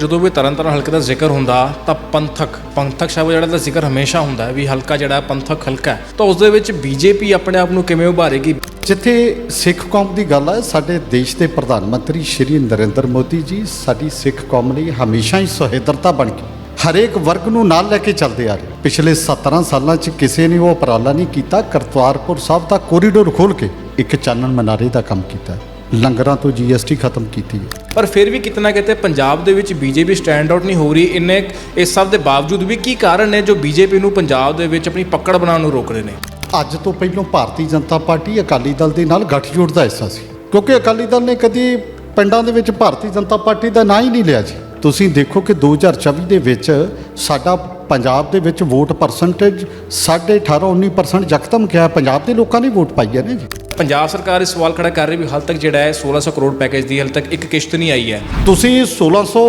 ਜਦੋਂ ਵੀ ਤਰਨਤਾਰਨ ਹਲਕੇ ਦਾ ਜ਼ਿਕਰ ਹੁੰਦਾ, ਤਾਂ ਪੰਥਕ ਪੰਥਕ ਸ਼ਬਦ ਜਿਹੜਾ ਦਾ ਜ਼ਿਕਰ ਹਮੇਸ਼ਾ ਹੁੰਦਾ ਵੀ ਹਲਕਾ ਜਿਹੜਾ ਪੰਥਕ ਹਲਕਾ ਹੈ। ਤਾਂ ਉਸ ਦੇ ਵਿੱਚ ਬੀਜੇਪੀ ਆਪਣੇ ਆਪ ਨੂੰ ਕਿਵੇਂ ਉਭਾਰੇਗੀ? ਜਿੱਥੇ ਸਿੱਖ ਕੌਮ ਦੀ ਗੱਲ ਹੈ ਸਾਡੇ ਦੇਸ਼ ਦੇ ਪ੍ਰਧਾਨ ਮੰਤਰੀ ਸ਼੍ਰੀ ਨਰਿੰਦਰ ਮੋਦੀ ਜੀ ਸਾਡੀ ਸਿੱਖ ਕੌਮ ਲਈ ਹਮੇਸ਼ਾ ਹੀ ਸਹਿਦਰਤਾ ਬਣ ਕੇ ਹਰੇਕ ਵਰਗ ਨੂੰ ਨਾਲ ਲੈ ਕੇ ਚੱਲਦੇ ਆ ਰਹੇ। ਪਿਛਲੇ 17 ਸਾਲਾਂ 'ਚ ਕਿਸੇ ਨੇ ਉਹ ਉਪਰਾਲਾ ਨਹੀਂ ਕੀਤਾ, ਕਰਤਾਰਪੁਰ ਸਾਹਿਬ ਦਾ ਕੋਰੀਡੋਰ ਖੋਲ ਕੇ ਇੱਕ ਚਾਨਣ ਮਨਾਰੇ ਦਾ ਕੰਮ ਕੀਤਾ। ਲੰਗਰਾਂ ਤੋਂ ਜੀਐਸਟੀ ਖਤਮ ਕੀਤੀ ਹੈ ਪਰ ਫਿਰ ਵੀ ਕਿਤਨਾ ਕਿਤੇ ਪੰਜਾਬ ਦੇ ਵਿੱਚ ਬੀਜੇਪੀ ਸਟੈਂਡ ਆਊਟ ਨਹੀਂ ਹੋ ਰਹੀ। ਇੰਨੇ ਇਸ ਸਭ ਦੇ ਬਾਵਜੂਦ ਵੀ ਕੀ ਕਾਰਨ ਨੇ ਜੋ ਬੀਜੇਪੀ ਨੂੰ ਪੰਜਾਬ ਦੇ ਵਿੱਚ ਆਪਣੀ ਪਕੜ ਬਣਾਉਣ ਨੂੰ ਰੋਕ ਰਹੇ ਨੇ? ਅੱਜ ਤੋਂ ਪਹਿਲਾਂ ਭਾਰਤੀ ਜਨਤਾ ਪਾਰਟੀ ਅਕਾਲੀ ਦਲ ਦੇ ਨਾਲ ਗੱਠਜੋੜ ਦਾ ਹਿੱਸਾ ਸੀ। ਕਿਉਂਕਿ ਅਕਾਲੀ ਦਲ ਨੇ ਕਦੀ ਪਿੰਡਾਂ ਦੇ ਵਿੱਚ ਭਾਰਤੀ ਜਨਤਾ ਪਾਰਟੀ ਦਾ ਨਾਂ ਹੀ ਨਹੀਂ ਲਿਆ ਜੀ। ਤੁਸੀਂ ਦੇਖੋ ਕਿ 2024 ਦੇ ਵਿੱਚ ਸਾਡਾ ਪੰਜਾਬ ਦੇ ਵਿੱਚ ਵੋਟ ਪਰਸੈਂਟੇਜ 18.5 19% ਯਕਦਮ ਗਿਆ ਪੰਜਾਬ ਦੇ ਲੋਕਾਂ ਨੇ ਵੋਟ ਪਾਈ ਹੈ ਨਾ ਜੀ। ਪੰਜਾਬ ਸਰਕਾਰ ਇਸ ਸਵਾਲ ਖੜਾ ਕਰ ਰਹੀ ਵੀ ਹਾਲ ਤੱਕ ਜਿਹੜਾ ਹੈ 1600 ਕਰੋੜ ਪੈਕੇਜ ਦੀ ਹਾਲ ਤੱਕ ਇੱਕ ਕਿਸ਼ਤ ਨਹੀਂ ਆਈ ਹੈ। ਤੁਸੀਂ 1600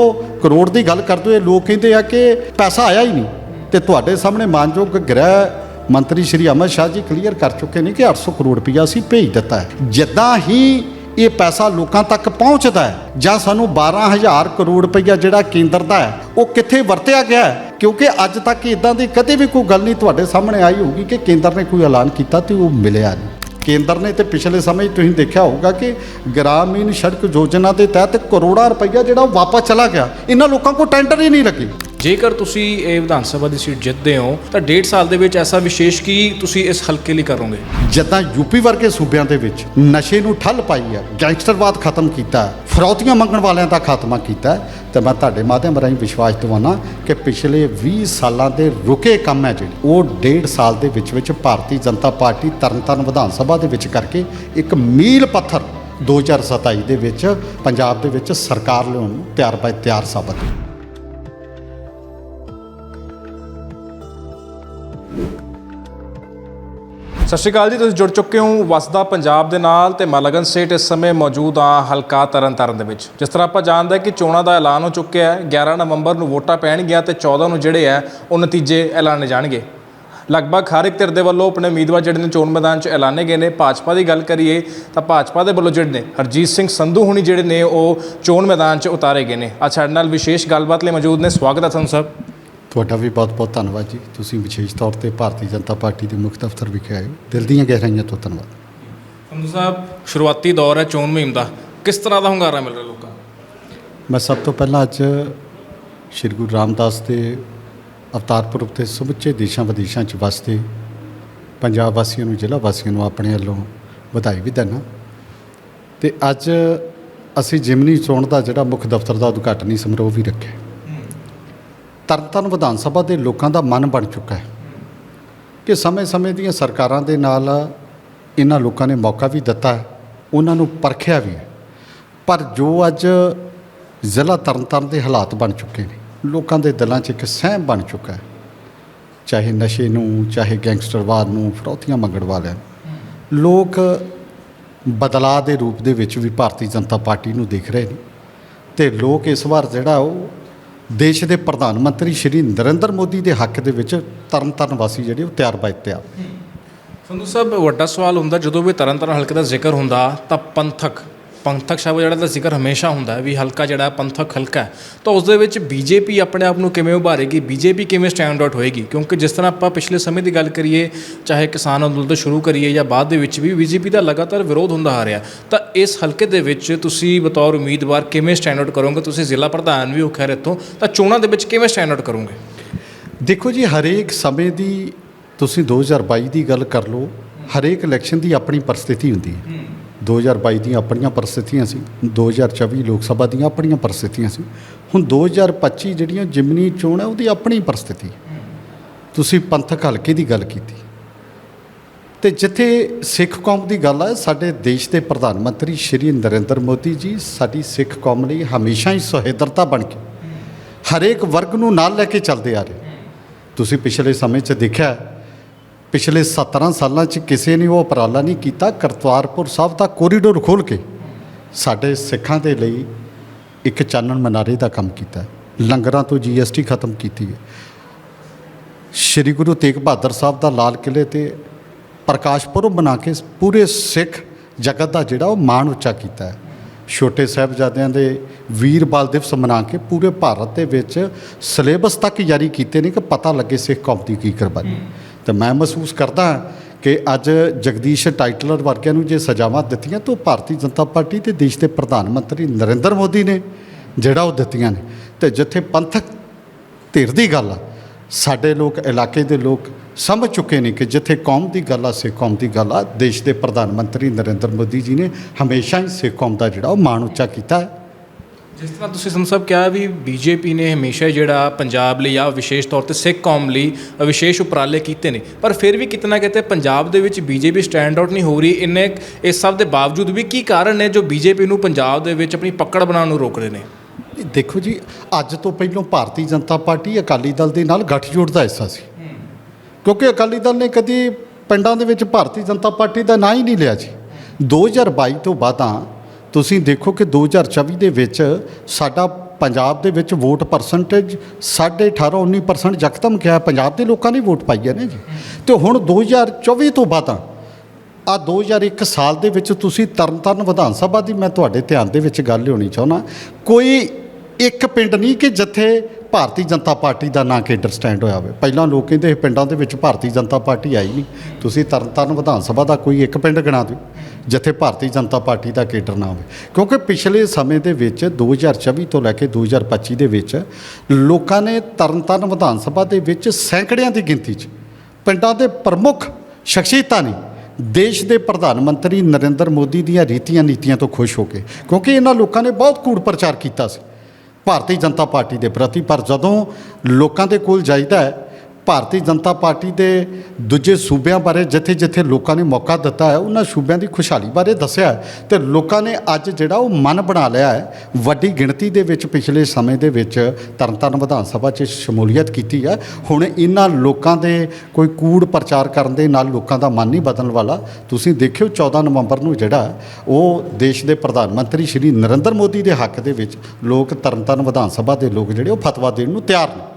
ਕਰੋੜ ਦੀ ਗੱਲ ਕਰਦੇ ਹੋ ਲੋਕ ਕਹਿੰਦੇ ਆ ਕਿ ਪੈਸਾ ਆਇਆ ਹੀ ਨਹੀਂ ਤੇ ਤੁਹਾਡੇ ਸਾਹਮਣੇ ਮਾਨਯੋਗ ਗ੍ਰਹਿ ਮੰਤਰੀ ਸ਼੍ਰੀ ਅਮਰ ਸ਼ਾਹ ਜੀ ਕਲੀਅਰ ਕਰ ਚੁੱਕੇ ਨੇ ਕਿ 800 ਕਰੋੜ ਰੁਪਇਆ ਅਸੀਂ ਭੇਜ ਦਿੱਤਾ ਹੈ। ਜਿੱਦਾਂ ਹੀ ਇਹ ਪੈਸਾ ਲੋਕਾਂ ਤੱਕ ਪਹੁੰਚਦਾ ਹੈ ਜਾਂ ਸਾਨੂੰ 12000 ਕਰੋੜ ਰੁਪਇਆ ਜਿਹੜਾ ਕੇਂਦਰ ਦਾ ਹੈ, ਉਹ ਕਿੱਥੇ ਵਰਤਿਆ ਗਿਆ ਕਿਉਂਕਿ ਅੱਜ ਤੱਕ ਇਦਾਂ ਦੀ ਕਦੇ ਵੀ ਕੋਈ ਗੱਲ ਨਹੀਂ ਤੁਹਾਡੇ ਸਾਹਮਣੇ ਆਈ ਹੋਊਗੀ ਕਿ ਕੇਂਦਰ ਨੇ ਕੋਈ ਐਲਾਨ ਕੀਤਾ ਤੇ ਉਹ ਮਿਲਿਆ ਨਹੀਂ। ਕੇਂਦਰ ਨੇ ਤੇ ਪਿਛਲੇ ਸਮੇਂ ਤੁਸੀਂ ਦੇਖਿਆ ਹੋਊਗਾ ਕਿ ਗ੍ਰਾਮੀਣ ਸੜਕ ਯੋਜਨਾ ਦੇ ਤਹਿਤ ਕਰੋੜਾਂ ਰੁਪਈਆ ਜਿਹੜਾ ਉਹ ਵਾਪਸ ਚਲਾ ਗਿਆ। ਇਹਨਾਂ ਲੋਕਾਂ ਕੋਲ ਟੈਂਡਰ ਹੀ ਨਹੀਂ ਲੱਗੇ। ਜੇਕਰ ਤੁਸੀਂ ਇਹ ਵਿਧਾਨ ਸਭਾ ਦੀ ਸੀਟ ਜਿੱਤਦੇ ਹੋ ਤਾਂ ਡੇਢ ਸਾਲ ਦੇ ਵਿੱਚ ਐਸਾ ਵਿਸ਼ੇਸ਼ ਕੀ ਤੁਸੀਂ ਇਸ ਹਲਕੇ ਲਈ ਕਰੋਗੇ? ਜਿੱਦਾਂ ਯੂਪੀ ਵਰਗੇ ਸੂਬਿਆਂ ਦੇ ਵਿੱਚ ਨਸ਼ੇ ਨੂੰ ਠੱਲ ਪਾਈ ਹੈ ਗੈਂਗਸਟਰਵਾਦ ਖਤਮ ਕੀਤਾ ਫਰੌਤੀਆਂ ਮੰਗਣ ਵਾਲਿਆਂ ਦਾ ਖਾਤਮਾ ਕੀਤਾ ਹੈ, ਤੇ ਮੈਂ ਤੁਹਾਡੇ ਮਾਧਿਅਮ ਰਾਹੀਂ ਵਿਸ਼ਵਾਸ ਦਿਵਾਉਣਾ ਕਿ ਪਿਛਲੇ 20 ਸਾਲਾਂ ਦੇ ਰੁਕੇ ਕੰਮ ਹੈ ਜਿਹੜੇ ਉਹ ਡੇਢ ਸਾਲ ਦੇ ਵਿੱਚ ਵਿੱਚ ਭਾਰਤੀ ਜਨਤਾ ਪਾਰਟੀ ਤਰਨਤਾਰਨ ਵਿਧਾਨ ਸਭਾ ਦੇ ਵਿੱਚ ਕਰਕੇ ਇੱਕ ਮੀਲ ਪੱਥਰ 2027 ਦੇ ਵਿੱਚ ਪੰਜਾਬ ਦੇ ਵਿੱਚ ਸਰਕਾਰ ਲਿਆਉਣ ਨੂੰ ਤਿਆਰ ਬਾਈ ਤਿਆਰ ਸਾਬਤ ਸਤਿ ਸ਼੍ਰੀ ਅਕਾਲ ਜੀ, ਤੁਸੀਂ ਜੁੜ ਚੁੱਕੇ ਹੋ ਵਸਦਾ ਪੰਜਾਬ ਦੇ ਨਾਲ ਤੇ ਮਲਗਨ ਸੇਠ ਇਸ ਸਮੇਂ ਮੌਜੂਦ ਆ ਹਲਕਾ ਤਰਨਤਾਰਨ ਦੇ ਵਿੱਚ। ਜਿਸ ਤਰ੍ਹਾਂ ਆਪਾਂ ਜਾਣਦੇ ਹਾਂ ਕਿ ਚੋਣਾਂ ਦਾ ਐਲਾਨ ਹੋ ਚੁੱਕਿਆ ਹੈ 11 ਨਵੰਬਰ ਨੂੰ ਵੋਟਾਂ ਪੈਣਗੀਆਂ ਤੇ 14 ਨੂੰ ਜਿਹੜੇ ਆ, ਉਹ ਨਤੀਜੇ ਐਲਾਨੇ ਜਾਣਗੇ। ਲਗਭਗ ਹਰ ਇੱਕ ਧਿਰ ਦੇ ਵੱਲੋਂ ਆਪਣੇ ਉਮੀਦਵਾਰ ਜਿਹੜੇ ਨੇ ਚੋਣ ਮੈਦਾਨ 'ਚ ਐਲਾਨੇ ਗਏ ਨੇ। ਭਾਜਪਾ ਦੀ ਗੱਲ ਕਰੀਏ ਤਾਂ ਭਾਜਪਾ ਦੇ ਵੱਲੋਂ ਜਿਹੜੇ ਨੇ ਹਰਜੀਤ ਸਿੰਘ ਸੰਧੂ ਹੁਣੀ ਜਿਹੜੇ ਨੇ ਉਹ ਚੋਣ ਮੈਦਾਨ 'ਚ ਉਤਾਰੇ ਗਏ ਨੇ। ਅੱਜ ਸਾਡੇ ਨਾਲ ਵਿਸ਼ੇਸ਼ ਗੱਲਬਾਤ ਲਈ ਮੌਜੂਦ ਨੇ। ਸਵਾਗਤ ਹੈ ਤੁਹਾਨੂੰ ਸਭ। ਤੁਹਾਡਾ ਵੀ ਬਹੁਤ-ਬਹੁਤ ਧੰਨਵਾਦ ਜੀ। ਤੁਸੀਂ ਵਿਸ਼ੇਸ਼ ਤੌਰ ਤੇ ਭਾਰਤੀ ਜਨਤਾ ਪਾਰਟੀ ਦੇ ਮੁੱਖ ਦਫ਼ਤਰ ਵਿਖੇ ਆਏ ਹੋ। ਦਿਲ ਦੀਆਂ ਗਹਿਰਾਈਆਂ ਤੋਂ ਧੰਨਵਾਦ। ਸੰਧੂ ਸਾਹਿਬ ਸ਼ੁਰੂਆਤੀ ਦੌਰ ਹੈ ਚੋਣ ਮੁਹਿੰਮ ਦਾ। ਕਿਸ ਤਰ੍ਹਾਂ ਦਾ ਹੁੰਗਾਰਾ ਮਿਲ ਰਿਹਾ ਲੋਕਾਂ ਨੂੰ? ਮੈਂ ਸਭ ਤੋਂ ਪਹਿਲਾਂ ਅੱਜ ਸ਼੍ਰੀ ਗੁਰੂ ਰਾਮਦਾਸ ਦੇ ਅਵਤਾਰ ਪੁਰਬ ਤੇ ਸਮੁੱਚੇ ਦੇਸ਼ਾਂ ਵਿਦੇਸ਼ਾਂ 'ਚ ਵਸਦੇ ਪੰਜਾਬ ਵਾਸੀਆਂ ਨੂੰ ਜ਼ਿਲ੍ਹਾ ਵਾਸੀਆਂ ਨੂੰ ਆਪਣੇ ਵੱਲੋਂ ਵਧਾਈ ਵੀ ਦਿੰਦਾ। ਤੇ ਅੱਜ ਅਸੀਂ ਜਿਮਨੀ ਚੋਣ ਦਾ ਜਿਹੜਾ ਮੁੱਖ ਦਫ਼ਤਰ ਦਾ ਉਦਘਾਟਨੀ ਸਮਾਰੋਹ ਵੀ ਰੱਖਿਆ। ਤਰਨਤਾਰਨ ਵਿਧਾਨ ਸਭਾ ਦੇ ਲੋਕਾਂ ਦਾ ਮਨ ਬਣ ਚੁੱਕਾ ਹੈ ਕਿ ਸਮੇਂ-ਸਮੇਂ ਦੀਆਂ ਸਰਕਾਰਾਂ ਦੇ ਨਾਲ ਇਹਨਾਂ ਲੋਕਾਂ ਨੇ ਮੌਕਾ ਵੀ ਦਿੱਤਾ ਹੈ ਉਹਨਾਂ ਨੂੰ ਪਰਖਿਆ ਵੀ ਹੈ। ਪਰ ਜੋ ਅੱਜ ਜ਼ਿਲ੍ਹਾ ਤਰਨਤਾਰਨ ਦੇ ਹਾਲਾਤ ਬਣ ਚੁੱਕੇ ਨੇ, ਲੋਕਾਂ ਦੇ ਦਿਲਾਂ 'ਚ ਇੱਕ ਸਹਿਮ ਬਣ ਚੁੱਕਾ ਹੈ, ਚਾਹੇ ਨਸ਼ੇ ਨੂੰ, ਚਾਹੇ ਗੈਂਗਸਟਰਵਾਦ ਨੂੰ, ਫਰੋਤੀਆਂ ਮੰਗਣ ਵਾਲਿਆਂ ਨੂੰ, ਲੋਕ ਬਦਲਾਅ ਦੇ ਰੂਪ ਦੇ ਵਿੱਚ ਵੀ ਭਾਰਤੀ ਜਨਤਾ ਪਾਰਟੀ ਨੂੰ ਦੇਖ ਰਹੇ ਨੇ ਤੇ ਲੋਕ ਇਸ ਵਾਰ ਜਿਹੜਾ ਉਹ ਦੇਸ਼ ਦੇ ਪ੍ਰਧਾਨ ਮੰਤਰੀ ਸ਼੍ਰੀ ਨਰਿੰਦਰ ਮੋਦੀ ਦੇ ਹੱਕ ਦੇ ਵਿੱਚ ਤਰਨਤਾਰਨ ਵਾਸੀ ਜਿਹੜੇ ਉਹ ਤਿਆਰ ਬਾਈ ਤਿਆਰ ਸੰਧੂ ਸਾਹਿਬ, ਵੱਡਾ ਸਵਾਲ ਹੁੰਦਾ, ਜਦੋਂ ਵੀ ਤਰਨਤਾਰਨ ਹਲਕੇ ਦਾ ਜ਼ਿਕਰ ਹੁੰਦਾ, ਤਾਂ ਪੰਥਕ ਪੰਥਕ ਸ਼ਬਦ ਜਿਹੜਾ ਦਾ ਜ਼ਿਕਰ ਹਮੇਸ਼ਾ ਹੁੰਦਾ ਹੈ ਵੀ ਹਲਕਾ ਜਿਹੜਾ ਪੰਥਕ ਹਲਕਾ ਹੈ। ਤਾਂ ਉਸ ਦੇ ਵਿੱਚ ਬੀਜੇਪੀ ਆਪਣੇ ਆਪ ਨੂੰ ਕਿਵੇਂ ਉਭਾਰੇਗੀ ਬੀਜੇਪੀ ਕਿਵੇਂ ਸਟੈਂਡ ਆਊਟ ਹੋਏਗੀ? ਕਿਉਂਕਿ ਜਿਸ ਤਰ੍ਹਾਂ ਆਪਾਂ ਪਿਛਲੇ ਸਮੇਂ ਦੀ ਗੱਲ ਕਰੀਏ ਚਾਹੇ ਕਿਸਾਨ ਅੰਦੋਲਨ ਤੋਂ ਸ਼ੁਰੂ ਕਰੀਏ ਜਾਂ ਬਾਅਦ ਦੇ ਵਿੱਚ ਵੀ ਬੀਜੇਪੀ ਦਾ ਲਗਾਤਾਰ ਵਿਰੋਧ ਹੁੰਦਾ ਆ ਰਿਹਾ। ਤਾਂ ਇਸ ਹਲਕੇ ਦੇ ਵਿੱਚ ਤੁਸੀਂ ਬਤੌਰ ਉਮੀਦਵਾਰ ਕਿਵੇਂ ਸਟੈਂਡ ਆਊਟ ਕਰੋਗੇ? ਤੁਸੀਂ ਜ਼ਿਲ੍ਹਾ ਪ੍ਰਧਾਨ ਵੀ ਹੋ ਖੈਰ ਇੱਥੋਂ। ਤਾਂ ਚੋਣਾਂ ਦੇ ਵਿੱਚ ਕਿਵੇਂ ਸਟੈਂਡ ਆਊਟ ਕਰੋਗੇ? ਦੇਖੋ ਜੀ ਹਰੇਕ ਸਮੇਂ ਦੀ ਤੁਸੀਂ 2022 ਦੀ ਗੱਲ ਕਰ ਲਓ ਹਰੇਕ ਇਲੈਕਸ਼ਨ ਦੀ ਆਪਣੀ ਪਰਿਸਥਿਤੀ ਹੁੰਦੀ ਹੈ। 2022 ਦੀਆਂ ਆਪਣੀਆਂ ਪਰਿਸਥਿਤੀਆਂ ਸੀ 2024 ਲੋਕ ਸਭਾ ਦੀਆਂ ਆਪਣੀਆਂ ਪਰਿਸਥਿਤੀਆਂ ਸੀ। ਹੁਣ 2025 ਜਿਹੜੀਆਂ ਜਿਮਨੀ ਚੋਣ ਹੈ, ਉਹਦੀ ਆਪਣੀ ਪਰਿਸਥਿਤੀ ਤੁਸੀਂ ਪੰਥਕ ਹਲਕੇ ਦੀ ਗੱਲ ਕੀਤੀ। ਤੇ ਜਿੱਥੇ ਸਿੱਖ ਕੌਮ ਦੀ ਗੱਲ ਹੈ ਸਾਡੇ ਦੇਸ਼ ਦੇ ਪ੍ਰਧਾਨ ਮੰਤਰੀ ਸ਼੍ਰੀ ਨਰਿੰਦਰ ਮੋਦੀ ਜੀ, ਸਾਡੀ ਸਿੱਖ ਕੌਮ ਲਈ ਹਮੇਸ਼ਾ ਹੀ ਸਹਿਦਰਤਾ ਬਣ ਕੇ, ਹਰੇਕ ਵਰਗ ਨੂੰ ਨਾਲ ਲੈ ਕੇ ਚੱਲਦੇ ਆ ਰਹੇ। ਤੁਸੀਂ ਪਿਛਲੇ ਸਮੇਂ 'ਚ ਦੇਖਿਆ ਪਿਛਲੇ 17 ਸਾਲਾਂ 'ਚ ਕਿਸੇ ਨੇ ਉਹ ਉਪਰਾਲਾ ਨਹੀਂ ਕੀਤਾ, ਕਰਤਾਰਪੁਰ ਸਾਹਿਬ ਦਾ ਕੋਰੀਡੋਰ ਖੋਲ ਕੇ ਸਾਡੇ ਸਿੱਖਾਂ ਦੇ ਲਈ ਇੱਕ ਚਾਨਣ ਮਨਾਰੇ ਦਾ ਕੰਮ ਕੀਤਾ ਲੰਗਰਾਂ ਤੋਂ ਜੀਐਸਟੀ ਖਤਮ ਕੀਤੀ ਹੈ। ਸ਼੍ਰੀ ਗੁਰੂ ਤੇਗ ਬਹਾਦਰ ਸਾਹਿਬ ਦਾ ਲਾਲ ਕਿਲੇ ਤੇ ਪ੍ਰਕਾਸ਼ ਪੁਰਬ ਬਣਾ ਕੇ ਪੂਰੇ ਸਿੱਖ ਜਗਤ ਦਾ ਜਿਹੜਾ ਉਹ ਮਾਣ ਉੱਚਾ ਕੀਤਾ ਹੈ। ਛੋਟੇ ਸਾਹਿਬਜ਼ਾਦਿਆਂ ਦੇ ਵੀਰ ਬਾਲ ਦਿਵਸ ਮਨਾ ਕੇ ਪੂਰੇ ਭਾਰਤ ਦੇ ਵਿੱਚ ਸਿਲੇਬਸ ਤੱਕ ਜਾਰੀ ਕੀਤੇ ਨੇ ਕਿ ਪਤਾ ਲੱਗੇ ਸਿੱਖ ਕੌਮ ਦੀ ਕੀ ਕੁਰਬਾਨੀ। ਤੇ ਮੈਂ ਮਹਿਸੂਸ ਕਰਦਾ ਕਿ ਅੱਜ ਜਗਦੀਸ਼ ਟਾਈਟਲਰ ਵਰਗਿਆਂ ਨੂੰ ਜੇ ਸਜ਼ਾਵਾਂ ਦਿੱਤੀਆਂ ਤਾਂ ਉਹ ਭਾਰਤੀ ਜਨਤਾ ਪਾਰਟੀ ਤੇ ਦੇਸ਼ ਦੇ ਪ੍ਰਧਾਨ ਮੰਤਰੀ ਨਰਿੰਦਰ ਮੋਦੀ ਨੇ ਜਿਹੜਾ ਉਹ ਦਿੱਤੀਆਂ ਨੇ। ਤੇ ਜਿੱਥੇ ਪੰਥਕ ਧਿਰ ਦੀ ਗੱਲ ਆ, ਸਾਡੇ ਲੋਕ, ਇਲਾਕੇ ਦੇ ਲੋਕ ਸਮਝ ਚੁੱਕੇ ਨੇ ਕਿ ਜਿੱਥੇ ਕੌਮ ਦੀ ਗੱਲ ਆ, ਸਿੱਖ ਕੌਮ ਦੀ ਗੱਲ ਆ, ਦੇਸ਼ ਦੇ ਪ੍ਰਧਾਨ ਮੰਤਰੀ ਨਰਿੰਦਰ ਮੋਦੀ ਜੀ ਨੇ ਹਮੇਸ਼ਾ ਹੀ ਸਿੱਖ ਕੌਮ ਦਾ ਜਿਹੜਾ ਉਹ ਮਾਣ ਉੱਚਾ ਕੀਤਾ ਹੈ। ਜਿਸ ਤਰ੍ਹਾਂ ਤੁਸੀਂ ਸੰਧੂ ਸਾਹਿਬ ਕਿਹਾ ਵੀ ਬੀਜੇਪੀ ਨੇ ਹਮੇਸ਼ਾ ਜਿਹੜਾ ਪੰਜਾਬ ਲਈ ਜਾਂ ਵਿਸ਼ੇਸ਼ ਤੌਰ ਤੇ ਸਿੱਖ ਕੌਮ ਲਈ ਵਿਸ਼ੇਸ਼ ਉਪਰਾਲੇ ਕੀਤੇ ਨੇ। ਪਰ ਫਿਰ ਵੀ ਕਿਤਨਾ ਕਿਤੇ ਪੰਜਾਬ ਦੇ ਵਿੱਚ ਬੀਜੇਪੀ ਸਟੈਂਡ ਆਊਟ ਨਹੀਂ ਹੋ ਰਹੀ। ਇੰਨੇ ਇਸ ਸਭ ਦੇ ਬਾਵਜੂਦ ਵੀ ਕੀ ਕਾਰਨ ਨੇ ਜੋ ਬੀਜੇਪੀ ਨੂੰ ਪੰਜਾਬ ਦੇ ਵਿੱਚ ਆਪਣੀ ਪਕੜ ਬਣਾਉਣ ਨੂੰ ਰੋਕ ਰਹੇ ਨੇ? ਦੇਖੋ ਜੀ ਅੱਜ ਤੋਂ ਪਹਿਲਾਂ ਭਾਰਤੀ ਜਨਤਾ ਪਾਰਟੀ ਅਕਾਲੀ ਦਲ ਦੇ ਨਾਲ ਗੱਠਜੋੜ ਦਾ ਹਿੱਸਾ ਸੀ। ਕਿਉਂਕਿ ਅਕਾਲੀ ਦਲ ਨੇ ਕਦੀ ਪਿੰਡਾਂ ਦੇ ਵਿੱਚ ਭਾਰਤੀ ਜਨਤਾ ਪਾਰਟੀ ਦਾ ਨਾਂ ਹੀ ਨਹੀਂ ਲਿਆ ਜੀ। 2022 ਤੋਂ ਬਾਅਦਾਂ ਤੁਸੀਂ ਦੇਖੋ ਕਿ 2024 ਦੇ ਵਿੱਚ ਸਾਡਾ ਪੰਜਾਬ ਦੇ ਵਿੱਚ ਵੋਟ ਪਰਸੈਂਟੇਜ 18.5 19% ਯਕਦਮ ਕਿਹਾ ਪੰਜਾਬ ਦੇ ਲੋਕਾਂ ਨੇ ਵੋਟ ਪਾਈ ਹੈ ਨਾ ਜੀ। ਤੇ ਹੁਣ 2024 ਤੋਂ ਬਾਅਦਾਂ ਆ 2001 ਸਾਲ ਦੇ ਵਿੱਚ ਤੁਸੀਂ ਤਰਨਤਾਰਨ ਵਿਧਾਨ ਸਭਾ ਦੀ ਮੈਂ ਤੁਹਾਡੇ ਧਿਆਨ ਦੇ ਵਿੱਚ ਗੱਲ ਲਿਆਉਣੀ ਚਾਹੁੰਦਾ, ਕੋਈ ਇੱਕ ਪਿੰਡ ਨਹੀਂ ਕਿ ਜਿੱਥੇ ਭਾਰਤੀ ਜਨਤਾ ਪਾਰਟੀ ਦਾ ਨਾਂ ਕੇਡਰ ਸਟੈਂਡ ਹੋਇਆ ਹੋਵੇ। ਪਹਿਲਾਂ ਲੋਕ ਕਹਿੰਦੇ ਸੀ ਪਿੰਡਾਂ ਦੇ ਵਿੱਚ ਭਾਰਤੀ ਜਨਤਾ ਪਾਰਟੀ ਆਈ ਨਹੀਂ। ਤੁਸੀਂ ਤਰਨਤਾਰਨ ਵਿਧਾਨ ਸਭਾ ਦਾ ਕੋਈ ਇੱਕ ਪਿੰਡ ਗਿਣਾ ਦਿਓ। ਜਿੱਥੇ ਭਾਰਤੀ ਜਨਤਾ ਪਾਰਟੀ ਦਾ ਕੇਡਰ ਨਾ ਹੋਵੇ। ਕਿਉਂਕਿ ਪਿਛਲੇ ਸਮੇਂ ਦੇ ਵਿੱਚ 2024 ਤੋਂ ਲੈ ਕੇ 2025 ਦੇ ਵਿੱਚ ਲੋਕਾਂ ਨੇ ਤਰਨਤਾਰਨ ਵਿਧਾਨ ਸਭਾ ਦੇ ਵਿੱਚ ਸੈਂਕੜਿਆਂ ਦੀ ਗਿਣਤੀ 'ਚ ਪਿੰਡਾਂ ਦੇ ਪ੍ਰਮੁੱਖ ਸ਼ਖਸੀਅਤਾਂ ਨੇ ਦੇਸ਼ ਦੇ ਪ੍ਰਧਾਨ ਮੰਤਰੀ ਨਰਿੰਦਰ ਮੋਦੀ ਦੀਆਂ ਰੀਤੀਆਂ ਨੀਤੀਆਂ ਤੋਂ ਖੁਸ਼ ਹੋ ਕੇ, ਕਿਉਂਕਿ ਇਹਨਾਂ ਲੋਕਾਂ ਨੇ ਬਹੁਤ ਕੂੜ ਪ੍ਰਚਾਰ ਕੀਤਾ ਸੀ। ਭਾਰਤੀ ਜਨਤਾ ਪਾਰਟੀ ਦੇ ਪ੍ਰਤੀ ਪਰ ਜਦੋਂ ਲੋਕਾਂ ਦੇ ਕੋਲ ਜਾਈਦਾ ਹੈ ਭਾਰਤੀ ਜਨਤਾ ਪਾਰਟੀ ਦੇ ਦੂਜੇ ਸੂਬਿਆਂ ਬਾਰੇ ਜਿੱਥੇ-ਜਿੱਥੇ ਲੋਕਾਂ ਨੇ ਮੌਕਾ ਦਿੱਤਾ ਹੈ, ਉਹਨਾਂ ਸੂਬਿਆਂ ਦੀ ਖੁਸ਼ਹਾਲੀ ਬਾਰੇ ਦੱਸਿਆ ਹੈ ਤੇ ਲੋਕਾਂ ਨੇ ਅੱਜ ਜਿਹੜਾ ਉਹ ਮਨ ਬਣਾ ਲਿਆ ਹੈ, ਵੱਡੀ ਗਿਣਤੀ ਦੇ ਵਿੱਚ ਪਿਛਲੇ ਸਮੇਂ ਦੇ ਵਿੱਚ ਤਰਨਤਾਰਨ ਵਿਧਾਨ ਸਭਾ 'ਚ ਸ਼ਮੂਲੀਅਤ ਕੀਤੀ ਹੈ। ਹੁਣ ਇਹਨਾਂ ਲੋਕਾਂ ਦੇ ਕੋਈ ਕੂੜ ਪ੍ਰਚਾਰ ਕਰਨ ਦੇ ਨਾਲ ਲੋਕਾਂ ਦਾ ਮਨ ਨਹੀਂ ਬਦਲਣ ਵਾਲਾ। ਤੁਸੀਂ ਦੇਖਿਓ 14 ਨਵੰਬਰ ਨੂੰ ਜਿਹੜਾ ਉਹ ਦੇਸ਼ ਦੇ ਪ੍ਰਧਾਨ ਮੰਤਰੀ ਸ਼੍ਰੀ ਨਰਿੰਦਰ ਮੋਦੀ ਦੇ ਹੱਕ ਦੇ ਵਿੱਚ ਲੋਕ ਤਰਨਤਾਰਨ ਵਿਧਾਨ ਸਭਾ ਦੇ ਲੋਕ ਜਿਹੜੇ ਉਹ ਫਤਵਾ ਦੇਣ ਨੂੰ ਤਿਆਰ ਨੇ।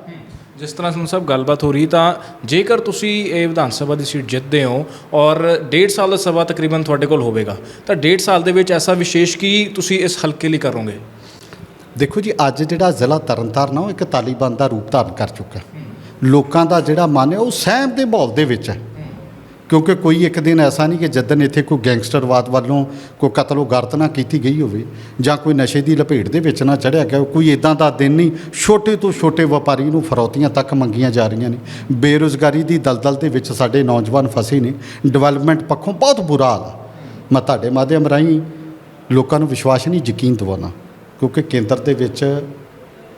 ਜਿਸ ਤਰ੍ਹਾਂ ਸੰਧੂ ਸਭ ਗੱਲਬਾਤ ਹੋ ਰਹੀ ਤਾਂ ਜੇਕਰ ਤੁਸੀਂ ਇਹ ਵਿਧਾਨ ਸਭਾ ਦੀ ਸੀਟ ਜਿੱਤਦੇ ਹੋ ਔਰ ਡੇਢ ਸਾਲ ਦਾ ਸਭਾ ਤਕਰੀਬਨ ਤੁਹਾਡੇ ਕੋਲ ਹੋਵੇਗਾ, ਤਾਂ ਡੇਢ ਸਾਲ ਦੇ ਵਿੱਚ ਐਸਾ ਵਿਸ਼ੇਸ਼ ਕੀ ਤੁਸੀਂ ਇਸ ਹਲਕੇ ਲਈ ਕਰੋਗੇ? ਦੇਖੋ ਜੀ, ਅੱਜ ਜਿਹੜਾ ਜ਼ਿਲ੍ਹਾ ਤਰਨਤਾਰਨ ਆ, ਉਹ ਇੱਕ ਤਾਲੀਬਾਨ ਦਾ ਰੂਪ ਧਾਰਨ ਕਰ ਚੁੱਕਾ ਲੋਕਾਂ ਦਾ ਜਿਹੜਾ ਮਨ ਹੈ, ਉਹ ਸਹਿਮ ਦੇ ਮਾਹੌਲ ਦੇ ਵਿੱਚ ਹੈ। ਕਿਉਂਕਿ ਕੋਈ ਇੱਕ ਦਿਨ ਐਸਾ ਨਹੀਂ ਕਿ ਜਿੱਦਨ ਇੱਥੇ ਕੋਈ ਗੈਂਗਸਟਰਵਾਦ ਵੱਲੋਂ ਕੋਈ ਕਤਲੋ ਗਰਤ ਨਾ ਕੀਤੀ ਗਈ ਹੋਵੇ ਜਾਂ ਕੋਈ ਨਸ਼ੇ ਦੀ ਲਪੇਟ ਦੇ ਵਿੱਚ ਨਾ ਚੜਿਆ ਗਿਆ ਕੋਈ ਇਦਾਂ ਦਾ ਦਿਨ ਨਹੀਂ, ਛੋਟੇ ਤੋਂ ਛੋਟੇ ਵਪਾਰੀ ਨੂੰ ਫਰੌਤੀਆਂ ਤੱਕ ਮੰਗੀਆਂ ਜਾ ਰਹੀਆਂ ਨੇ। ਬੇਰੁਜ਼ਗਾਰੀ ਦੀ ਦਲਦਲ ਦੇ ਵਿੱਚ ਸਾਡੇ ਨੌਜਵਾਨ ਫਸੇ ਨੇ। ਡਿਵੈਲਪਮੈਂਟ ਪੱਖੋਂ ਬਹੁਤ ਬੁਰਾ ਹਾਲ ਆ। ਮੈਂ ਤੁਹਾਡੇ ਮਾਧਿਅਮ ਰਾਹੀਂ ਲੋਕਾਂ ਨੂੰ ਵਿਸ਼ਵਾਸ ਨਹੀਂ, ਯਕੀਨ ਦਿਵਾਉਣਾ, ਕਿਉਂਕਿ ਕੇਂਦਰ ਦੇ ਵਿੱਚ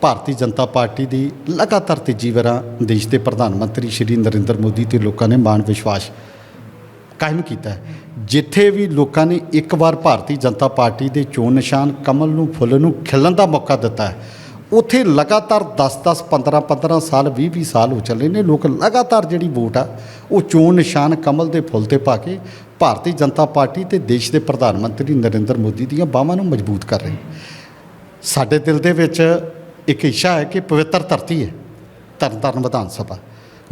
ਭਾਰਤੀ ਜਨਤਾ ਪਾਰਟੀ ਦੀ ਲਗਾਤਾਰ ਤੀਜੀ ਵਾਰਾਂ ਦੇਸ਼ ਦੇ ਪ੍ਰਧਾਨ ਮੰਤਰੀ ਸ਼੍ਰੀ ਨਰਿੰਦਰ ਮੋਦੀ ਤੇ ਲੋਕਾਂ ਨੇ ਮਾਣ ਵਿਸ਼ਵਾਸ ਕਾਇਮ ਕੀਤਾ ਹੈ। ਜਿੱਥੇ ਵੀ ਲੋਕਾਂ ਨੇ ਇੱਕ ਵਾਰ ਭਾਰਤੀ ਜਨਤਾ ਪਾਰਟੀ ਦੇ ਚੋਣ ਨਿਸ਼ਾਨ ਕਮਲ ਨੂੰ ਫੁੱਲ ਨੂੰ ਖਿਲਣ ਦਾ ਮੌਕਾ ਦਿੱਤਾ ਹੈ ਉੱਥੇ ਲਗਾਤਾਰ 10-10 15-15 ਸਾਲ 20-20 ਸਾਲ ਹੋ ਚੱਲੇ ਨੇ ਲੋਕ ਲਗਾਤਾਰ ਜਿਹੜੀ ਵੋਟ ਆ, ਉਹ ਚੋਣ ਨਿਸ਼ਾਨ ਕਮਲ ਦੇ ਫੁੱਲ ਤੇ ਪਾ ਕੇ ਭਾਰਤੀ ਜਨਤਾ ਪਾਰਟੀ ਤੇ ਦੇਸ਼ ਦੇ ਪ੍ਰਧਾਨ ਮੰਤਰੀ ਨਰਿੰਦਰ ਮੋਦੀ ਦੀਆਂ ਬਾਹਾਂ ਨੂੰ ਮਜ਼ਬੂਤ ਕਰ ਰਹੇ ਨੇ। ਸਾਡੇ ਦਿਲ ਦੇ ਵਿੱਚ ਇੱਕ ਇੱਛਾ ਹੈ ਕਿ ਪਵਿੱਤਰ ਧਰਤੀ ਹੈ, ਤਰਨਤਾਰਨ ਵਿਧਾਨ ਸਭਾ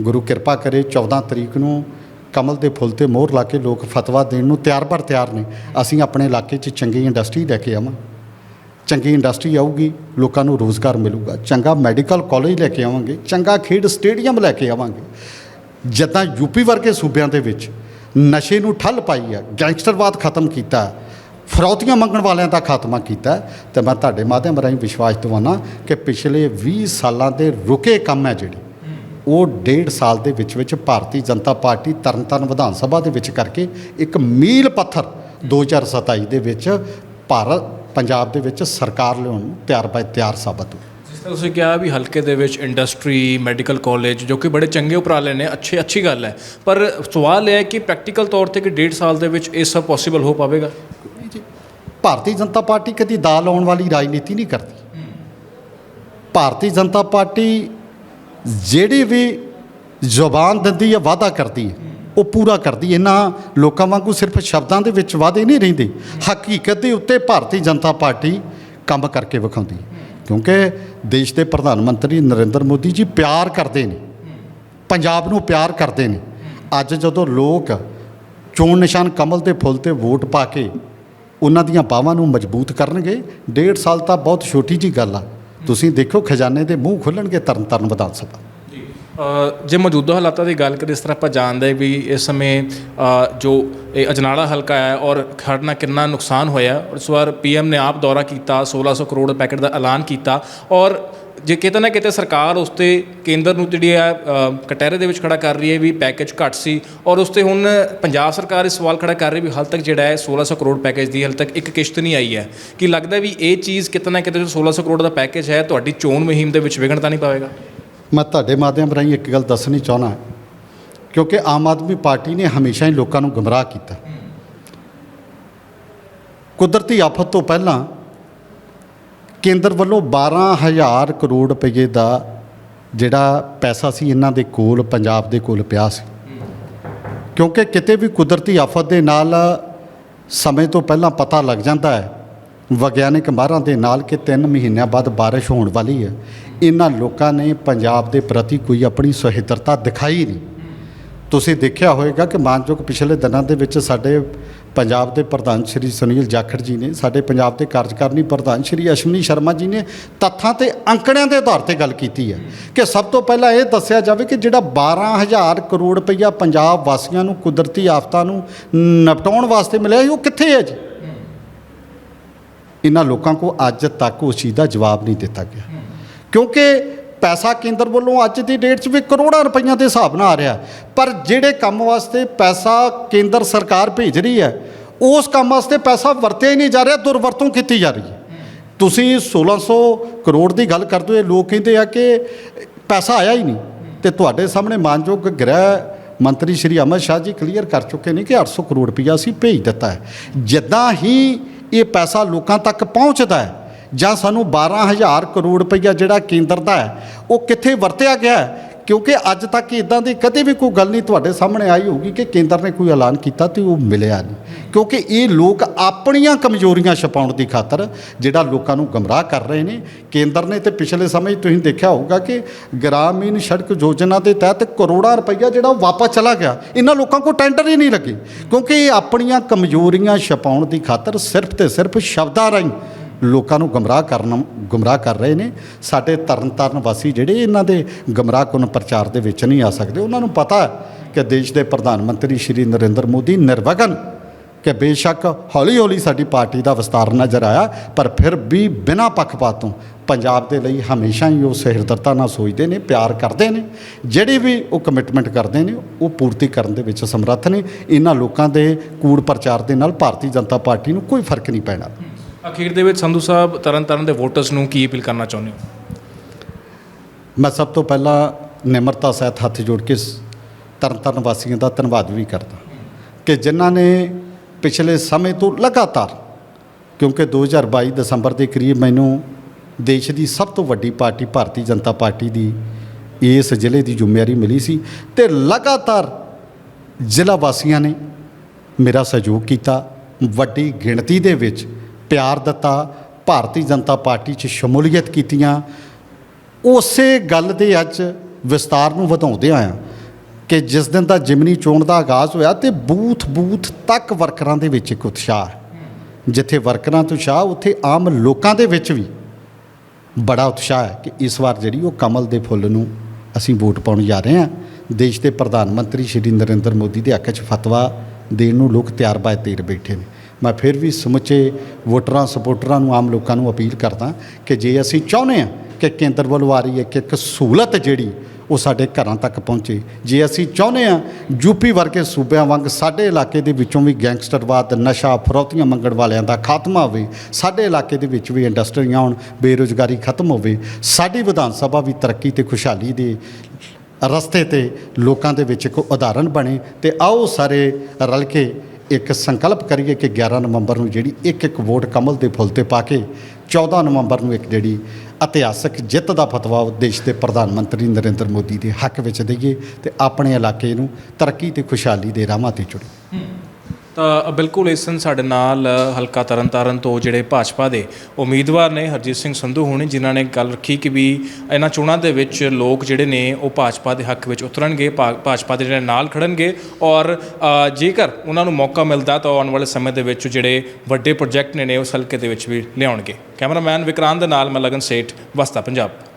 ਗੁਰੂ ਕਿਰਪਾ ਕਰੇ 14 ਤਰੀਕ ਨੂੰ ਕਮਲ ਦੇ ਫੁੱਲ ਤੇ ਮੋਹਰ ਲਾ ਕੇ ਲੋਕ ਫਤਵਾ ਦੇਣ ਨੂੰ ਤਿਆਰ ਬਰ ਤਿਆਰ ਨੇ। ਅਸੀਂ ਆਪਣੇ ਇਲਾਕੇ 'ਚ ਚੰਗੀ ਇੰਡਸਟਰੀ ਲੈ ਕੇ ਆਵਾਂ। ਚੰਗੀ ਇੰਡਸਟਰੀ ਆਊਗੀ ਲੋਕਾਂ ਨੂੰ ਰੋਜ਼ਗਾਰ ਮਿਲੂਗਾ। ਚੰਗਾ ਮੈਡੀਕਲ ਕਾਲਜ ਲੈ ਕੇ ਆਵਾਂਗੇ ਚੰਗਾ ਖੇਡ ਸਟੇਡੀਅਮ ਲੈ ਕੇ ਆਵਾਂਗੇ। ਜਿੱਦਾਂ ਯੂਪੀ ਵਰਗੇ ਸੂਬਿਆਂ ਦੇ ਵਿੱਚ ਨਸ਼ੇ ਨੂੰ ਠੱਲ ਪਾਈ ਹੈ ਗੈਂਗਸਟਰਵਾਦ ਖਤਮ ਕੀਤਾ ਹੈ, ਫਰੌਤੀਆਂ ਮੰਗਣ ਵਾਲਿਆਂ ਦਾ ਖਾਤਮਾ ਕੀਤਾ ਹੈ, ਤੇ ਮੈਂ ਤੁਹਾਡੇ ਮਾਧਿਅਮ ਰਾਹੀਂ ਵਿਸ਼ਵਾਸ ਦਿਵਾਉਣਾ ਕਿ ਪਿਛਲੇ 20 ਸਾਲਾਂ ਦੇ ਰੁਕੇ ਕੰਮ ਹੈ ਜਿਹੜੇ। ਉਹ ਡੇਢ ਸਾਲ ਦੇ ਵਿੱਚ ਵਿੱਚ ਭਾਰਤੀ ਜਨਤਾ ਪਾਰਟੀ ਤਰਨਤਾਰਨ ਵਿਧਾਨ ਸਭਾ ਦੇ ਵਿੱਚ ਕਰਕੇ ਇੱਕ ਮੀਲ ਪੱਥਰ 2027 ਦੇ ਵਿੱਚ ਭਾਰਤ ਪੰਜਾਬ ਦੇ ਵਿੱਚ ਸਰਕਾਰ ਲਿਆਉਣ ਨੂੰ ਤਿਆਰ ਬਾਈ ਤਿਆਰ ਸਾਬਤ ਹੋ ਜਿਸ ਤਰ੍ਹਾਂ ਤੁਸੀਂ ਕਿਹਾ ਵੀ ਹਲਕੇ ਦੇ ਵਿੱਚ ਇੰਡਸਟਰੀ ਮੈਡੀਕਲ ਕਾਲਜ ਜੋ ਕਿ ਬੜੇ ਚੰਗੇ ਉਪਰਾਲੇ ਨੇ ਅੱਛੇ ਅੱਛੀ ਗੱਲ ਹੈ। ਪਰ ਸਵਾਲ ਇਹ ਹੈ ਕਿ ਪ੍ਰੈਕਟੀਕਲ ਤੌਰ ਤੇ ਕਿ ਡੇਢ ਸਾਲ ਦੇ ਵਿੱਚ ਇਹ ਸਭ ਪੋਸੀਬਲ ਹੋ ਪਾਵੇਗਾ? ਭਾਰਤੀ ਜਨਤਾ ਪਾਰਟੀ ਕਦੀ ਦਾਲ ਆਉਣ ਵਾਲੀ ਰਾਜਨੀਤੀ ਨਹੀਂ ਕਰਦੀ। ਭਾਰਤੀ ਜਨਤਾ ਪਾਰਟੀ ਜਿਹੜੀ ਵੀ ਜ਼ੁਬਾਨ ਦਿੰਦੀ ਹੈ, ਵਾਅਦਾ ਕਰਦੀ ਹੈ, ਉਹ ਪੂਰਾ ਕਰਦੀ ਇਹਨਾਂ ਲੋਕਾਂ ਵਾਂਗੂ ਸਿਰਫ ਸ਼ਬਦਾਂ ਦੇ ਵਿੱਚ ਵਾਅਦੇ ਨਹੀਂ ਰਹਿੰਦੇ। ਹਕੀਕਤ ਦੇ ਉੱਤੇ ਭਾਰਤੀ ਜਨਤਾ ਪਾਰਟੀ ਕੰਮ ਕਰਕੇ ਵਿਖਾਉਂਦੀ ਕਿਉਂਕਿ ਦੇਸ਼ ਦੇ ਪ੍ਰਧਾਨ ਮੰਤਰੀ ਨਰਿੰਦਰ ਮੋਦੀ ਜੀ ਪਿਆਰ ਕਰਦੇ ਨੇ। ਪੰਜਾਬ ਨੂੰ ਪਿਆਰ ਕਰਦੇ ਨੇ। ਅੱਜ ਜਦੋਂ ਲੋਕ ਚੋਣ ਨਿਸ਼ਾਨ ਕਮਲ ਦੇ ਫੁੱਲ ਤੇ ਵੋਟ ਪਾ ਕੇ ਉਹਨਾਂ ਦੀਆਂ ਬਾਹਾਂ ਨੂੰ ਮਜ਼ਬੂਤ ਕਰਨਗੇ, ਡੇਢ ਸਾਲ ਤਾਂ ਬਹੁਤ ਛੋਟੀ ਜੀ ਗੱਲ ਆ। ਤੁਸੀਂ ਦੇਖੋ ਖਜ਼ਾਨੇ ਦੇ ਮੂੰਹ ਖੁੱਲਣਗੇ ਤਰਨ ਤਾਰਨ ਵਿਧਾਨ ਸਭਾ। ਜੇ ਮੌਜੂਦਾ ਹਾਲਾਤਾਂ ਦੀ ਗੱਲ ਕਰੀਏ, ਇਸ ਤਰ੍ਹਾਂ ਆਪਾਂ ਜਾਣਦੇ ਵੀ ਇਸ ਸਮੇਂ ਜੋ ਇਹ ਅਜਨਾਲਾ ਹਲਕਾ ਹੈ ਔਰ ਖੜਨਾ ਕਿੰਨਾ ਨੁਕਸਾਨ ਹੋਇਆ, ਔਰ ਇਸ ਵਾਰ ਪੀਐਮ ਨੇ ਆਪ ਦੌਰਾ ਕੀਤਾ 1600 ਕਰੋੜ ਪੈਕੇਟ ਦਾ ਐਲਾਨ ਕੀਤਾ ਔਰ ਜੇ ਕਿਤੇ ਨਾ ਕਿਤੇ ਸਰਕਾਰ ਉਸ ਤੇ ਕੇਂਦਰ ਨੂੰ ਜਿਹੜੀ ਆ ਕਟਹਿਰੇ ਦੇ ਵਿੱਚ ਖੜਾ ਕਰ ਰਹੀ ਹੈ ਵੀ ਪੈਕੇਜ ਘੱਟ ਸੀ ਔਰ ਉਸ ਤੇ ਹੁਣ ਪੰਜਾਬ ਸਰਕਾਰ ਇਹ ਸਵਾਲ ਖੜਾ ਕਰ ਰਹੀ ਵੀ ਹਾਲ ਤੱਕ ਜਿਹੜਾ ਹੈ 1600 ਕਰੋੜ ਪੈਕੇਜ ਦੀ ਹਾਲ ਤੱਕ ਇੱਕ ਕਿਸ਼ਤ ਨਹੀਂ ਆਈ ਹੈ। ਕਿ ਲੱਗਦਾ ਵੀ ਇਹ ਚੀਜ਼ ਕਿਤੇ ਨਾ ਕਿਤੇ ਜੋ 1600 ਕਰੋੜ ਦਾ ਪੈਕੇਜ ਹੈ, ਤੁਹਾਡੀ ਚੋਣ ਮੁਹਿੰਮ ਦੇ ਵਿੱਚ ਵਿਘਨ ਤਾਂ ਨਹੀਂ ਪਾਵੇਗਾ? ਮੈਂ ਤੁਹਾਡੇ ਮਾਧਿਅਮ ਰਾਹੀਂ ਇੱਕ ਗੱਲ ਦੱਸਣੀ ਚਾਹਣਾ ਕਿਉਂਕਿ ਆਮ ਆਦਮੀ ਪਾਰਟੀ ਨੇ ਹਮੇਸ਼ਾ ਹੀ ਲੋਕਾਂ ਨੂੰ ਗਮਰਾਹ ਕੀਤਾ। ਕੁਦਰਤੀ ਆਫਤ ਤੋਂ ਪਹਿਲਾਂ ਕੇਂਦਰ ਵੱਲੋਂ 12000 ਕਰੋੜ ਰੁਪਏ ਦਾ ਜਿਹੜਾ ਪੈਸਾ ਸੀ, ਇਹਨਾਂ ਦੇ ਕੋਲ, ਪੰਜਾਬ ਦੇ ਕੋਲ ਪਿਆ ਸੀ। ਕਿਉਂਕਿ ਕਿਤੇ ਵੀ ਕੁਦਰਤੀ ਆਫਤ ਦੇ ਨਾਲ ਸਮੇਂ ਤੋਂ ਪਹਿਲਾਂ ਪਤਾ ਲੱਗ ਜਾਂਦਾ ਹੈ, ਵਿਗਿਆਨਿਕ ਮਾਹਰਾਂ ਦੇ ਨਾਲ ਕਿ 3 ਮਹੀਨਿਆਂ ਬਾਅਦ ਬਾਰਿਸ਼ ਹੋਣ ਵਾਲੀ ਹੈ। ਇਹਨਾਂ ਲੋਕਾਂ ਨੇ ਪੰਜਾਬ ਦੇ ਪ੍ਰਤੀ ਕੋਈ ਆਪਣੀ ਸਹਿਤਰਤਾ ਦਿਖਾਈ ਨਹੀਂ। ਤੁਸੀਂ ਦੇਖਿਆ ਹੋਵੇਗਾ ਕਿ ਮਾਨਯੋਗ ਪਿਛਲੇ ਦਿਨਾਂ ਦੇ ਵਿੱਚ ਸਾਡੇ ਪੰਜਾਬ ਦੇ ਪ੍ਰਧਾਨ ਸ਼੍ਰੀ ਸੁਨੀਲ ਜਾਖੜ ਜੀ ਨੇ, ਸਾਡੇ ਪੰਜਾਬ ਦੇ ਕਾਰਜਕਾਰਨੀ ਪ੍ਰਧਾਨ ਸ਼੍ਰੀ ਅਸ਼ਵਨੀ ਸ਼ਰਮਾ ਜੀ ਨੇ ਤੱਥਾਂ ਤੇ ਅੰਕੜਿਆਂ ਦੇ ਆਧਾਰ ਤੇ ਗੱਲ ਕੀਤੀ ਹੈ ਕਿ ਸਭ ਤੋਂ ਪਹਿਲਾਂ ਇਹ ਦੱਸਿਆ ਜਾਵੇ ਕਿ ਜਿਹੜਾ 12000 ਕਰੋੜ ਰੁਪਈਆ ਪੰਜਾਬ ਵਾਸੀਆਂ ਨੂੰ ਕੁਦਰਤੀ ਆਫਤਾਂ ਨੂੰ ਨਿਪਟਾਉਣ ਵਾਸਤੇ ਮਿਲਿਆ ਸੀ, ਉਹ ਕਿੱਥੇ ਹੈ ਜੀ? ਇਹਨਾਂ ਲੋਕਾਂ ਕੋ ਅੱਜ ਤੱਕ ਉਸ ਚੀਜ਼ ਦਾ ਜਵਾਬ ਨਹੀਂ ਦਿੱਤਾ ਗਿਆ। ਕਿਉਂਕਿ ਪੈਸਾ ਕੇਂਦਰ ਵੱਲੋਂ ਅੱਜ ਦੀ ਡੇਟ 'ਚ ਵੀ ਕਰੋੜਾਂ ਰੁਪਈਆਂ ਦੇ ਹਿਸਾਬ ਨਾਲ ਆ ਰਿਹਾ ਪਰ ਜਿਹੜੇ ਕੰਮ ਵਾਸਤੇ ਪੈਸਾ ਕੇਂਦਰ ਸਰਕਾਰ ਭੇਜ ਰਹੀ ਹੈ, ਉਸ ਕੰਮ ਵਾਸਤੇ ਪੈਸਾ ਵਰਤਿਆ ਹੀ ਨਹੀਂ ਜਾ ਰਿਹਾ, ਦੁਰਵਰਤੋਂ ਕੀਤੀ ਜਾ ਰਹੀ ਹੈ। ਤੁਸੀਂ 1600 ਕਰੋੜ ਦੀ ਗੱਲ ਕਰਦੇ ਹੋ ਲੋਕ ਕਹਿੰਦੇ ਆ ਕਿ ਪੈਸਾ ਆਇਆ ਹੀ ਨਹੀਂ। ਤੇ ਤੁਹਾਡੇ ਸਾਹਮਣੇ ਮਾਨਯੋਗ ਗ੍ਰਹਿ ਮੰਤਰੀ ਸ਼੍ਰੀ ਅਮਰ ਸ਼ਾਹ ਜੀ ਕਲੀਅਰ ਕਰ ਚੁੱਕੇ ਨੇ ਕਿ 800 ਕਰੋੜ ਰੁਪਈਆ ਅਸੀਂ ਭੇਜ ਦਿੱਤਾ ਹੈ। ਜਿੱਦਾਂ ਹੀ ਇਹ ਪੈਸਾ ਲੋਕਾਂ ਤੱਕ ਪਹੁੰਚਦਾ ਹੈ ਜਾਂ ਸਾਨੂੰ 12000 ਕਰੋੜ ਰੁਪਈਆ ਜਿਹੜਾ ਕੇਂਦਰ ਦਾ ਹੈ, ਉਹ ਕਿੱਥੇ ਵਰਤਿਆ ਗਿਆ ਕਿਉਂਕਿ ਅੱਜ ਤੱਕ ਇਦਾਂ ਦੀ ਕਦੇ ਵੀ ਕੋਈ ਗੱਲ ਨਹੀਂ ਤੁਹਾਡੇ ਸਾਹਮਣੇ ਆਈ ਹੋਊਗੀ ਕਿ ਕੇਂਦਰ ਨੇ ਕੋਈ ਐਲਾਨ ਕੀਤਾ ਤੇ ਉਹ ਮਿਲਿਆ ਨਹੀਂ। ਕਿਉਂਕਿ ਇਹ ਲੋਕ ਆਪਣੀਆਂ ਕਮਜ਼ੋਰੀਆਂ ਛਪਾਉਣ ਦੀ ਖਾਤਰ ਜਿਹੜਾ ਲੋਕਾਂ ਨੂੰ ਗਮਰਾਹ ਕਰ ਰਹੇ ਨੇ। ਕੇਂਦਰ ਨੇ ਤੇ ਪਿਛਲੇ ਸਮੇਂ ਤੁਸੀਂ ਦੇਖਿਆ ਹੋਊਗਾ ਕਿ ਗ੍ਰਾਮੀਣ ਸੜਕ ਯੋਜਨਾ ਦੇ ਤਹਿਤ ਕਰੋੜਾਂ ਰੁਪਈਆ ਜਿਹੜਾ ਉਹ ਵਾਪਸ ਚਲਾ ਗਿਆ। ਇਹਨਾਂ ਲੋਕਾਂ ਕੋਲ ਟੈਂਡਰ ਹੀ ਨਹੀਂ ਲੱਗੇ। ਕਿਉਂਕਿ ਇਹ ਆਪਣੀਆਂ ਕਮਜ਼ੋਰੀਆਂ ਛਪਾਉਣ ਦੀ ਖਾਤਰ ਸਿਰਫ ਤੇ ਸਿਰਫ ਸ਼ਬਦਾਂ ਰਾਹੀਂ ਲੋਕਾਂ ਨੂੰ ਗਮਰਾਹ ਕਰਨ, ਗੁੰਮਰਾਹ ਕਰ ਰਹੇ ਨੇ। ਸਾਡੇ ਤਰਨ ਤਾਰਨ ਵਾਸੀ ਜਿਹੜੇ ਇਹਨਾਂ ਦੇ ਗਮਰਾਹਕੁਨ ਪ੍ਰਚਾਰ ਦੇ ਵਿੱਚ ਨਹੀਂ ਆ ਸਕਦੇ, ਉਹਨਾਂ ਨੂੰ ਪਤਾ ਕਿ ਦੇਸ਼ ਦੇ ਪ੍ਰਧਾਨ ਮੰਤਰੀ ਸ਼੍ਰੀ ਨਰਿੰਦਰ ਮੋਦੀ ਨਿਰਵਗਨ ਕਿ ਬੇਸ਼ੱਕ ਹੌਲੀ ਹੌਲੀ ਸਾਡੀ ਪਾਰਟੀ ਦਾ ਵਿਸਤਾਰ ਨਜ਼ਰ ਆਇਆ, ਪਰ ਫਿਰ ਵੀ ਬਿਨਾਂ ਪੱਖਪਾਤ ਤੋਂ ਪੰਜਾਬ ਦੇ ਲਈ ਹਮੇਸ਼ਾ ਹੀ ਉਹ ਸਹਿਰਦਤਾ ਨਾਲ ਸੋਚਦੇ ਨੇ, ਪਿਆਰ ਕਰਦੇ ਨੇ। ਜਿਹੜੀ ਵੀ ਉਹ ਕਮਿਟਮੈਂਟ ਕਰਦੇ ਨੇ, ਉਹ ਪੂਰਤੀ ਕਰਨ ਦੇ ਵਿੱਚ ਸਮਰੱਥ ਨੇ। ਇਹਨਾਂ ਲੋਕਾਂ ਦੇ ਕੂੜ ਪ੍ਰਚਾਰ ਦੇ ਨਾਲ ਭਾਰਤੀ ਜਨਤਾ ਪਾਰਟੀ ਨੂੰ ਕੋਈ ਫ਼ਰਕ ਨਹੀਂ ਪੈਣਾ। ਅਖੀਰ ਦੇ ਵਿੱਚ ਸੰਧੂ ਸਾਹਿਬ ਤਰਨ ਤਾਰਨ ਦੇ ਵੋਟਰਸ ਨੂੰ ਕੀ ਅਪੀਲ ਕਰਨਾ ਚਾਹੁੰਦੇ ਹੋ? ਮੈਂ ਸਭ ਤੋਂ ਪਹਿਲਾਂ ਨਿਮਰਤਾ ਸਹਿਤ ਹੱਥ ਜੋੜ ਕੇ ਤਰਨਤਾਰਨ ਵਾਸੀਆਂ ਦਾ ਧੰਨਵਾਦ ਵੀ ਕਰਦਾ। ਕਿ ਜਿਨ੍ਹਾਂ ਨੇ ਪਿਛਲੇ ਸਮੇਂ ਤੋਂ ਲਗਾਤਾਰ, ਕਿਉਂਕਿ 2022 ਦਸੰਬਰ ਦੇ ਕਰੀਬ ਮੈਨੂੰ ਦੇਸ਼ ਦੀ ਸਭ ਤੋਂ ਵੱਡੀ ਪਾਰਟੀ, ਭਾਰਤੀ ਜਨਤਾ ਪਾਰਟੀ ਦੀ ਇਸ ਜ਼ਿਲ੍ਹੇ ਦੀ ਜ਼ਿੰਮੇਵਾਰੀ ਮਿਲੀ ਸੀ ਤੇ ਲਗਾਤਾਰ ਜ਼ਿਲ੍ਹਾ ਵਾਸੀਆਂ ਨੇ ਮੇਰਾ ਸਹਿਯੋਗ ਕੀਤਾ। ਵੱਡੀ ਗਿਣਤੀ ਦੇ ਵਿੱਚ ਪਿਆਰ ਦਿੱਤਾ, ਭਾਰਤੀ ਜਨਤਾ ਪਾਰਟੀ 'ਚ ਸ਼ਮੂਲੀਅਤ ਕੀਤੀਆਂ। ਉਸੇ ਗੱਲ ਦੇ ਅੱਜ ਵਿਸਤਾਰ ਨੂੰ ਵਧਾਉਂਦੇ ਆਇਆ ਕਿ ਜਿਸ ਦਿਨ ਦਾ ਜਿਮਨੀ ਚੋਣ ਦਾ ਆਗਾਜ਼ ਹੋਇਆ ਤੇ ਬੂਥ ਬੂਥ ਤੱਕ ਵਰਕਰਾਂ ਦੇ ਵਿੱਚ ਇੱਕ ਉਤਸ਼ਾਹ। ਹੈ ਜਿੱਥੇ ਵਰਕਰਾਂ ਤੋਂ ਉਤਸ਼ਾਹ, ਉੱਥੇ ਆਮ ਲੋਕਾਂ ਦੇ ਵਿੱਚ ਵੀ ਬੜਾ ਉਤਸ਼ਾਹ ਹੈ ਕਿ ਇਸ ਵਾਰ ਜਿਹੜੀ ਉਹ ਕਮਲ ਦੇ ਫੁੱਲ ਨੂੰ ਅਸੀਂ ਵੋਟ ਪਾਉਣ ਜਾ ਰਹੇ ਹਾਂ। ਦੇਸ਼ ਦੇ ਪ੍ਰਧਾਨ ਮੰਤਰੀ ਸ਼੍ਰੀ ਨਰਿੰਦਰ ਮੋਦੀ ਦੇ ਹੱਕ 'ਚ ਫਤਵਾ ਦੇਣ ਨੂੰ ਲੋਕ ਤਿਆਰ ਬਾਏ ਤੇਰ ਬੈਠੇ ਨੇ। ਮੈਂ ਫਿਰ ਵੀ ਸਮੁੱਚੇ ਵੋਟਰਾਂ ਸਪੋਰਟਰਾਂ ਨੂੰ, ਆਮ ਲੋਕਾਂ ਨੂੰ ਅਪੀਲ ਕਰਦਾ ਕਿ ਜੇ ਅਸੀਂ ਚਾਹੁੰਦੇ ਹਾਂ ਕਿ ਕੇਂਦਰ ਵੱਲੋਂ ਆ ਰਹੀ ਇੱਕ ਇੱਕ ਸਹੂਲਤ ਜਿਹੜੀ ਉਹ ਸਾਡੇ ਘਰਾਂ ਤੱਕ ਪਹੁੰਚੇ, ਜੇ ਅਸੀਂ ਚਾਹੁੰਦੇ ਹਾਂ ਯੂਪੀ ਵਰਗੇ ਸੂਬਿਆਂ ਵਾਂਗ ਸਾਡੇ ਇਲਾਕੇ ਦੇ ਵਿੱਚੋਂ ਵੀ ਗੈਂਗਸਟਰਵਾਦ, ਨਸ਼ਾ, ਫਰੋਤੀਆਂ ਮੰਗਣ ਵਾਲਿਆਂ ਦਾ ਖਾਤਮਾ ਹੋਵੇ, ਸਾਡੇ ਇਲਾਕੇ ਦੇ ਵਿੱਚ ਵੀ ਇੰਡਸਟਰੀਆਂ ਹੋਣ, ਬੇਰੁਜ਼ਗਾਰੀ ਖਤਮ ਹੋਵੇ, ਸਾਡੀ ਵਿਧਾਨ ਸਭਾ ਵੀ ਤਰੱਕੀ ਤੇ ਖੁਸ਼ਹਾਲੀ ਦੇ ਰਸਤੇ ਤੇ ਲੋਕਾਂ ਦੇ ਵਿੱਚ ਇੱਕ ਉਦਾਹਰਣ ਬਣੇ ਤੇ ਆਓ ਸਾਰੇ ਰਲ ਕੇ ਇੱਕ ਸੰਕਲਪ ਕਰੀਏ ਕਿ 11 ਨਵੰਬਰ ਨੂੰ ਜਿਹੜੀ ਇੱਕ ਇੱਕ ਵੋਟ ਕਮਲ ਦੇ ਫੁੱਲ ਤੇ ਪਾ ਕੇ 14 ਨਵੰਬਰ ਨੂੰ ਇੱਕ ਜਿਹੜੀ ਇਤਿਹਾਸਕ ਜਿੱਤ ਦਾ ਫਤਵਾ ਉਹ ਦੇਸ਼ ਦੇ ਪ੍ਰਧਾਨ ਮੰਤਰੀ ਨਰਿੰਦਰ ਮੋਦੀ ਦੇ ਹੱਕ ਵਿੱਚ ਦਈਏ ਤੇ ਆਪਣੇ ਇਲਾਕੇ ਨੂੰ ਤਰੱਕੀ ਤੇ ਖੁਸ਼ਹਾਲੀ ਦੇ ਰਾਹਾਂ ਤੇ ਚੁਣੀਏ ਤਾਂ ਬਿਲਕੁਲ ਇਸ ਦਿਨ ਸਾਡੇ ਨਾਲ ਹਲਕਾ ਤਰਨਤਾਰਨ ਤੋਂ ਜਿਹੜੇ ਭਾਜਪਾ ਦੇ ਉਮੀਦਵਾਰ ਨੇ, ਹਰਜੀਤ ਸਿੰਘ ਸੰਧੂ ਹੋਣੀ, ਜਿਨ੍ਹਾਂ ਨੇ ਗੱਲ ਰੱਖੀ ਕਿ ਵੀ ਇਹਨਾਂ ਚੋਣਾਂ ਦੇ ਵਿੱਚ ਲੋਕ ਜਿਹੜੇ ਨੇ, ਉਹ ਭਾਜਪਾ ਦੇ ਹੱਕ ਵਿੱਚ ਉਤਰਨਗੇ, ਭਾ- ਭਾਜਪਾ ਦੇ ਜਿਹੜੇ ਨਾਲ ਖੜਨਗੇ ਔਰ ਜੇਕਰ ਉਹਨਾਂ ਨੂੰ ਮੌਕਾ ਮਿਲਦਾ ਤਾਂ ਆਉਣ ਵਾਲੇ ਸਮੇਂ ਦੇ ਵਿੱਚ ਜਿਹੜੇ ਵੱਡੇ ਪ੍ਰੋਜੈਕਟ ਨੇ ਨੇ ਉਸ ਹਲਕੇ ਦੇ ਵਿੱਚ ਵੀ ਲਿਆਉਣਗੇ। ਕੈਮਰਾਮੈਨ ਵਿਕਰਾਂਤ ਦੇ ਨਾਲ ਮੈਂ ਲਗਨ ਸੇਠ, ਵਸਤਾ ਪੰਜਾਬ।